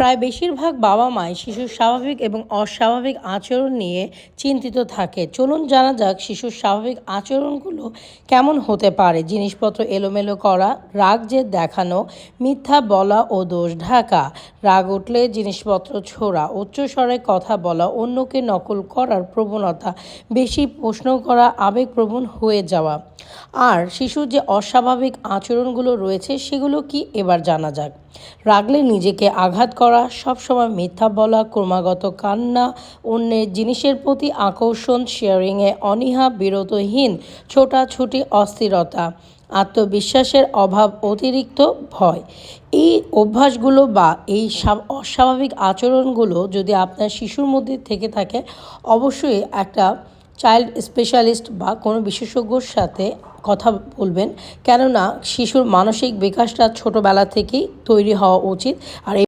প্রায় বেশিরভাগ বাবা মাই শিশুর স্বাভাবিক এবং অস্বাভাবিক আচরণ নিয়ে চিন্তিত থাকে। চলুন জানা যাক শিশুর স্বাভাবিক আচরণগুলো কেমন হতে পারে। জিনিসপত্র এলোমেলো করা, রাগ, জেদ দেখানো, মিথ্যা বলা ও দোষ ঢাকা, রাগ উঠলে জিনিসপত্র ছোড়া, উচ্চস্বরে কথা বলা, অন্যকে নকল করার প্রবণতা, বেশি প্রশ্ন করা, আবেগপ্রবণ হয়ে যাওয়া। আর শিশুর যে অস্বাভাবিক আচরণগুলো রয়েছে সেগুলো কি এবার জানা যাক। রাগলে নিজেকে আঘাত করা সবসময় মিথ্যা বলা, ক্রমাগত কান্না, অন্যের জিনিসের প্রতি আকর্ষণ শেয়ারিংয়ে অনীহা বিরতহীন ছোটাছুটি, অস্থিরতা, আত্মবিশ্বাসের অভাব, অতিরিক্ত ভয়। এই অভ্যাসগুলো বা এই অস্বাভাবিক আচরণগুলো যদি আপনার শিশুর মধ্যে থেকে থাকে, অবশ্যই একটা চাইল্ড স্পেশালিস্ট বা কোনো বিশেষজ্ঞর সাথে কথা বলবেন। কেননা, শিশুর মানসিক বিকাশটা ছোটোবেলা থেকেই তৈরি হওয়া উচিত। আর